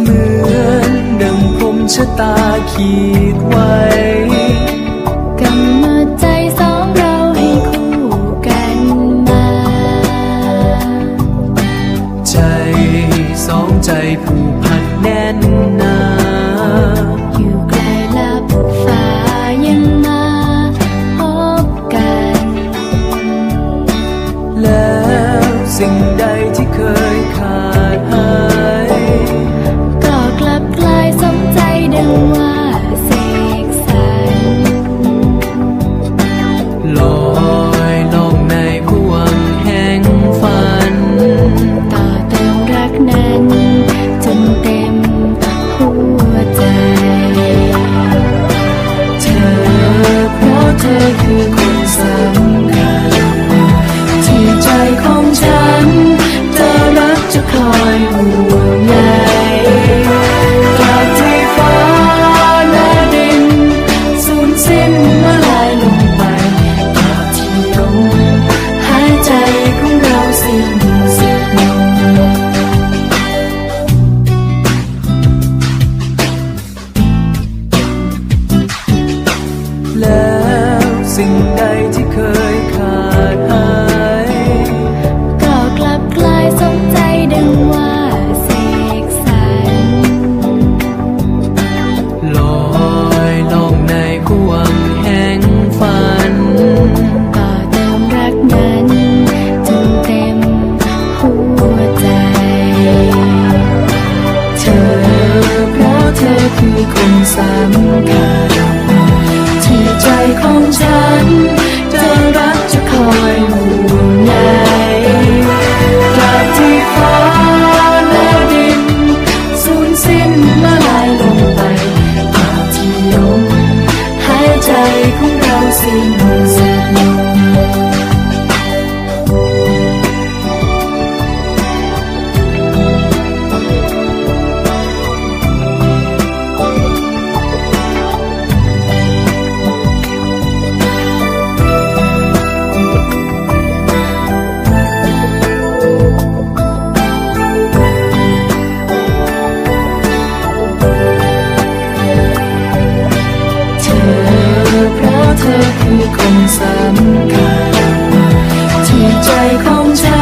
เหมือนดังพรมชะตาขีดไว้กำหนดใจสองเราให้คู่กันมา ใจสองใจผูกพันแน่นหนาอยู่ไกลลับฟ้ายังมาพบกัน แล้วสิ่งใดที่เคยขาด ที่เคยขาดหายก็กลับกลายสมใจดังว่าเสกสรรลอยล่องในพวงแห่งฝันต่อเติมรักนั้นจนเต็มหัวใจ เธอเพราะเธอคือคนสำคัญ เธอคือคนสำคัญที่ใจของฉัน